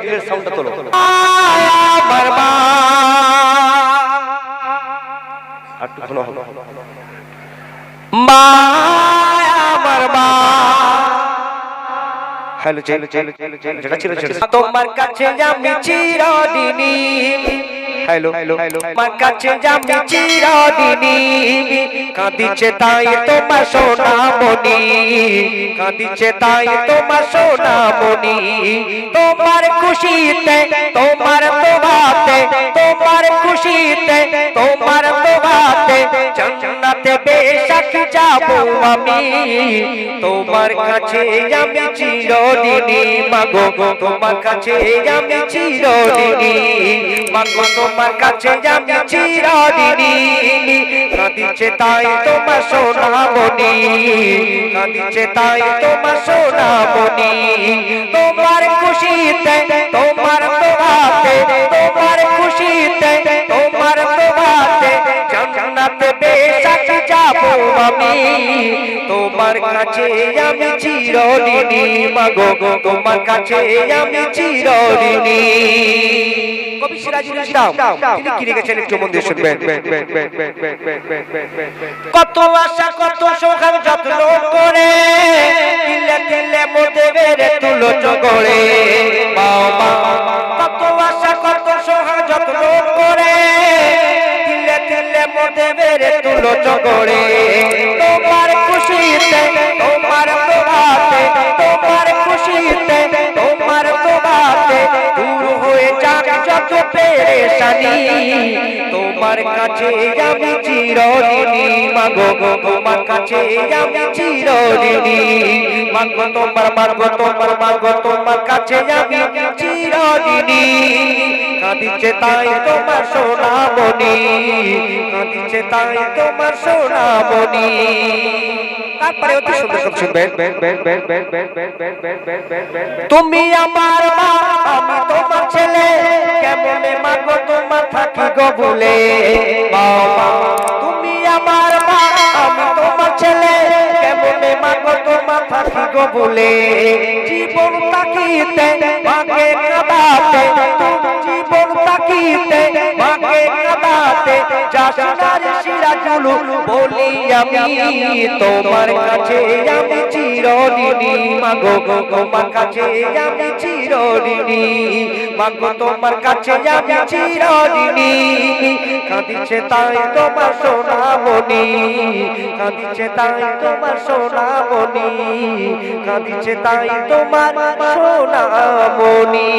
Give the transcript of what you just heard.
দিলের সাউন্ডটা তোলো। আর একটু ঘন হবে মা হ্যালো চলো চলো চলো চলো যেটা ছিল তোমার কাছে আমি চিরদিনী হ্যালো তোমার কাছে আমি চিরদিনী কাঁদিছে তাই তোমার সোনামণি, কাঁদিছে তাই তোমার সোনামণি। তোমার খুশিতে, তোমার তোবাতে তোমার খুশিতে, তোমার তোবাতে জান্নাতে বেশাক যাব আমি। তোমার কাছে আমি চিরদিনী মাগো তোমার কাছে আমি চিরদিনী মাগো তোমার কাছে আমি চিরদিনী কাঁদিছে তাই তোমার সোনামণি। কাঁদিছে তাই তোমার সোনামণি। তোমার খুশিতে, তোমার তোবাতে তোমার খুশিতে, তোমার তোবাতে জান্নাতে বেশাক যাব আমি। তোমার কাছে আমি চিরদিনী মাগো তোমার কাছে আমি চিরদিনী কবি সিরাজুল ইসলাম। তিনি কি লিখেছেন একটু মন দিয়ে শুনবেন? কত আশা, কত সোহাগ যত্ন করে তিলে তিলে মধ্যে বেড়ে তুলো চগড়ে। বাবা কত আশা, কত সোহাগ যত্ন করে তিলে তিলে মধ্যে বেড়ে তুলো চগড়ে। পেরেশানি তোমার কাছে আমি চিরদিনী মাগো তোমার কাছে আমি চিরদিনী তুমি আমার মা, আমি তোমার ছেলে, কেমনে তোমার থাকি গো বলে তুমি আমার মা, আমি তোমার ছেলে তোমার থাকি গো বলে জীবন তাকিতে মাকে কাদাতে জীবন তাকিতে মাকে কাদাতে যাসনার সিরাজুল বলি আমি তোমার কাছে, আমি চিরদিনী মাগো, তোমার কাছে আমি চিরদিনী মাগো, তোমার কাছে আমি চিরদিনী কাঁদিছে তাই তোমার সোনামণি। কাঁদিছে তাই তোমার সোনামণি। কাঁদিছে তাই তোমার সোনামণি।